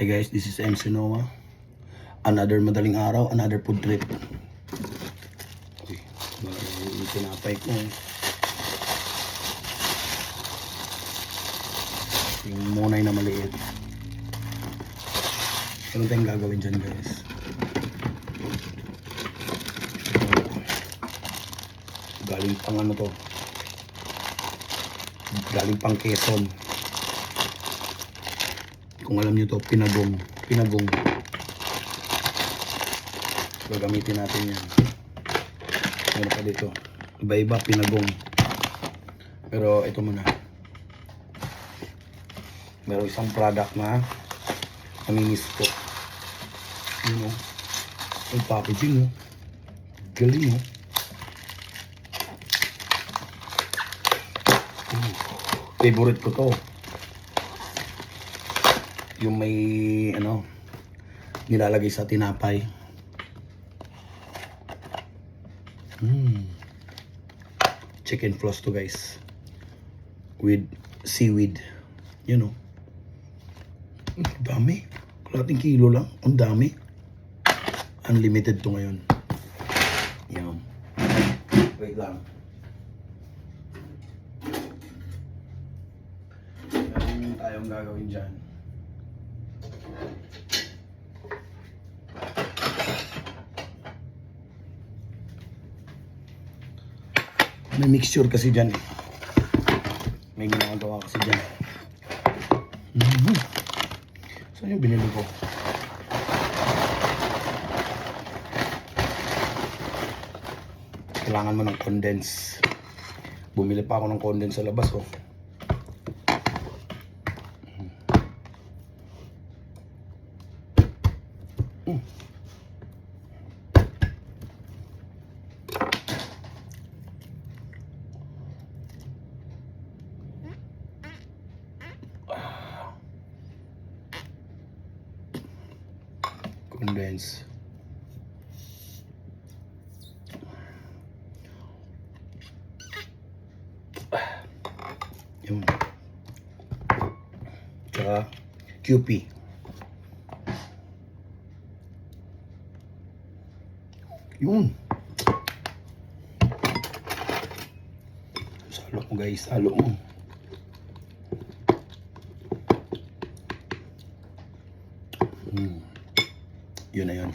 Hi guys, this is MC Noah. Another madaling araw, another food trip. Yung tinapay ko. Yung munay na maliit. Ano tayong gagawin dyan guys? Galing pang ano to? Galing pang Quezon. Kung alam niyo to, pinagong. Pinagong. Gagamitin natin yan. Meron pa dito. Iba-iba, pinagong. Pero ito muna. Meron isang product na namimiss ko. Yun o. Ang packaging o. Galing o. Mm. Favorite ko to yung may ano nilalagay sa tinapay. Mm. Chicken floss to guys. With seaweed. You know. Mm, Dami. Kalating kilo lang. Ang dami. Unlimited to ngayon. Yan. Wait lang. Meron tayong gagawin dyan. May mixture kasi dyan. eh. May ginagawa kasi dyan. Mhm. Saan yung binili ko? Kailangan mo ng condense. Bumili pa ako ng condense sa labas oh. Condense. Yun. Tsaka QP. Yun. Salo mo guys, salo mo. Hmm. Yun na yun.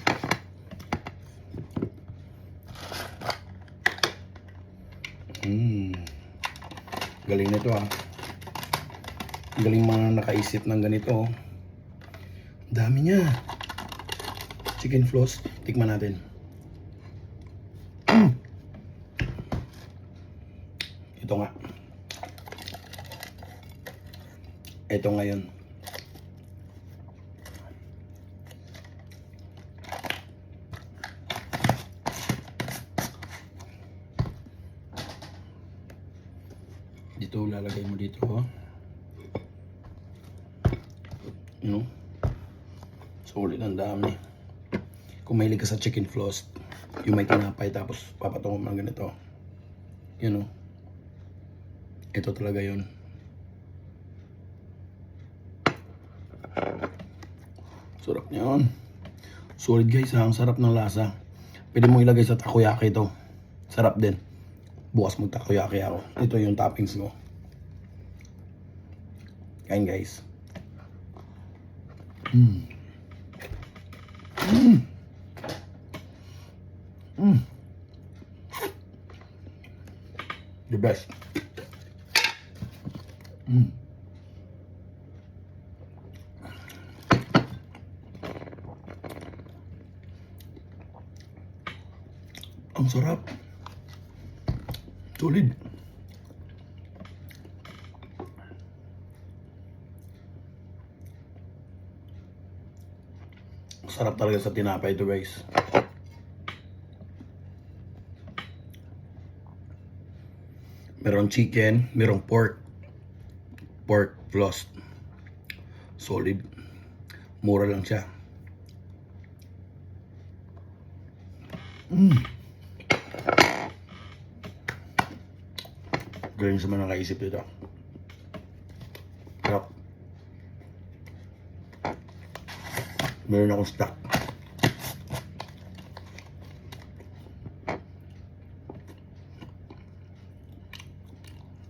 Hmm. Galing nito ah. Galing mga nakaisip ng ganito. oh. Dami niya. Chicken floss. Tikman natin. Ito nga. Ito ngayon. Dito lalagay mo dito. Oh. Know? Sulit ang dami. Kung mahilig ka sa chicken floss, yung may tinapay tapos papatungo mo ng ganito. You know? Ito talaga yun. Sarap niyan. Solid guys, ha? ang sarap ng lasa. Pwede mo ilagay sa takoyaki ito. Sarap din. Bukas mo takoyaki ako. Ito yung toppings ko. Kain guys. Mm. Mm. Mm. The best. Mm. Ang sarap. Solid. Sarap talaga sa tinapay ito guys. Merong chicken, merong pork. Pork floss. Solid. Mura lang siya. Mm. Galing sa mga nakaisip dito. Sarap. Meron akong stock.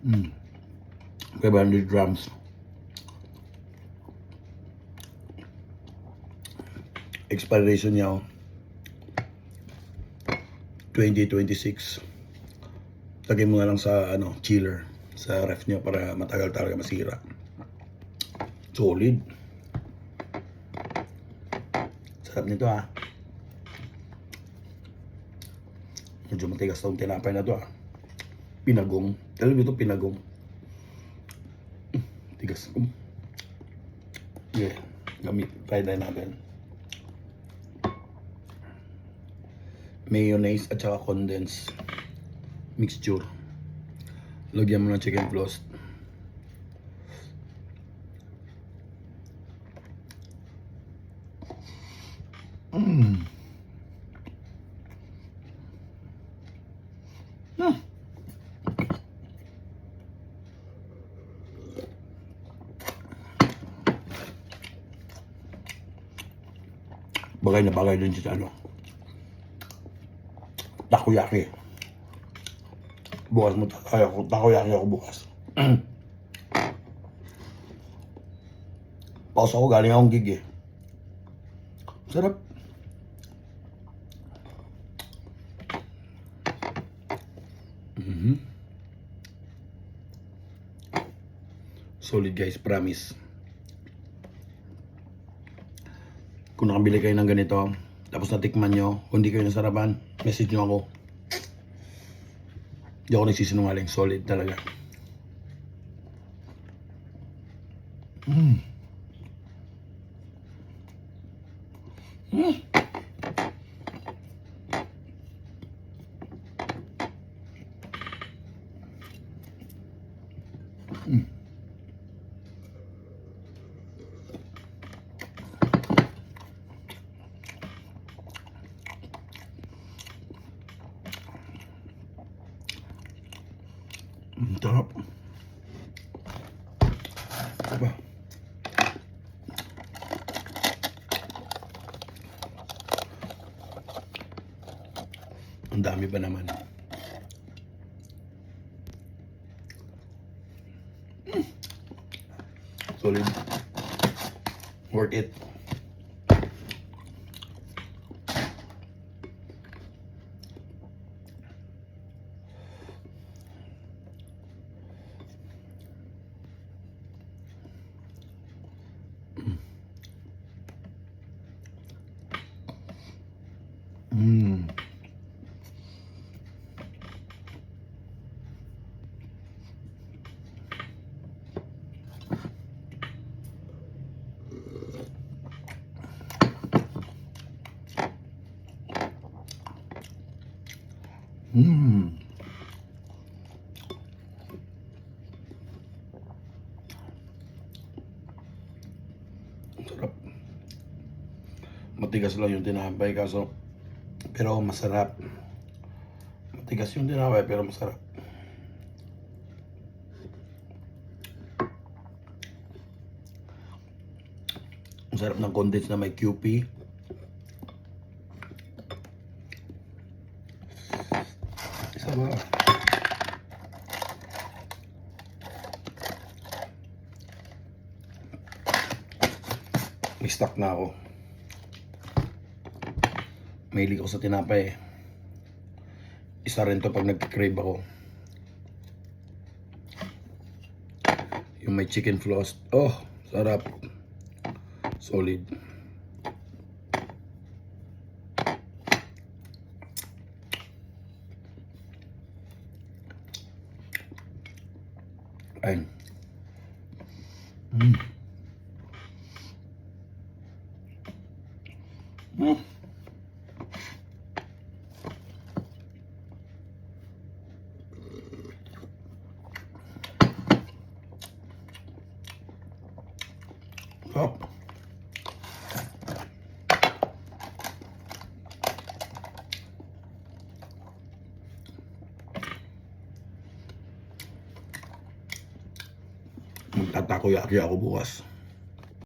Mm. 500 grams. Expiration niya oh. 2026. Lagay mo nga lang sa ano, chiller sa ref niyo para matagal talaga masira. Solid. Sarap nito ah. Medyo matigas tong tinapay na to ah. Pinagong. Talaga ito pinagong. Mm, Tigas. Um. Yeah. Gamit. Try na natin. Mayonnaise at saka condensed mixture. Lagyan mo ng chicken floss. Mm. Mm. Bagay na bagay din siya ano. Takoyaki. Bukas mo tayo ako. Takoyaki ako bukas. Paus ako galing akong gig eh. Sarap. Mhm. Solid guys, promise. Kung nakabili kayo ng ganito, tapos natikman nyo, kung hindi kayo nasarapan, message nyo ako. Hindi ako nagsisinungaling, solid talaga. Ang dami ba naman? Mm. Solid. Worth it. Mm. Sarap. Matigas lang yung tinapay kaso pero masarap. Matigas yung tinapay pero masarap. Ang sarap ng condensed na may QP. Ba? May stock na ako. Mahilig ako sa tinapay. eh. Isa rin to pag nagkikrave ako. Yung may chicken floss. Oh, sarap. Solid. Ayun. Mm. Mm. Sarap. Magtatakoyaki ako bukas.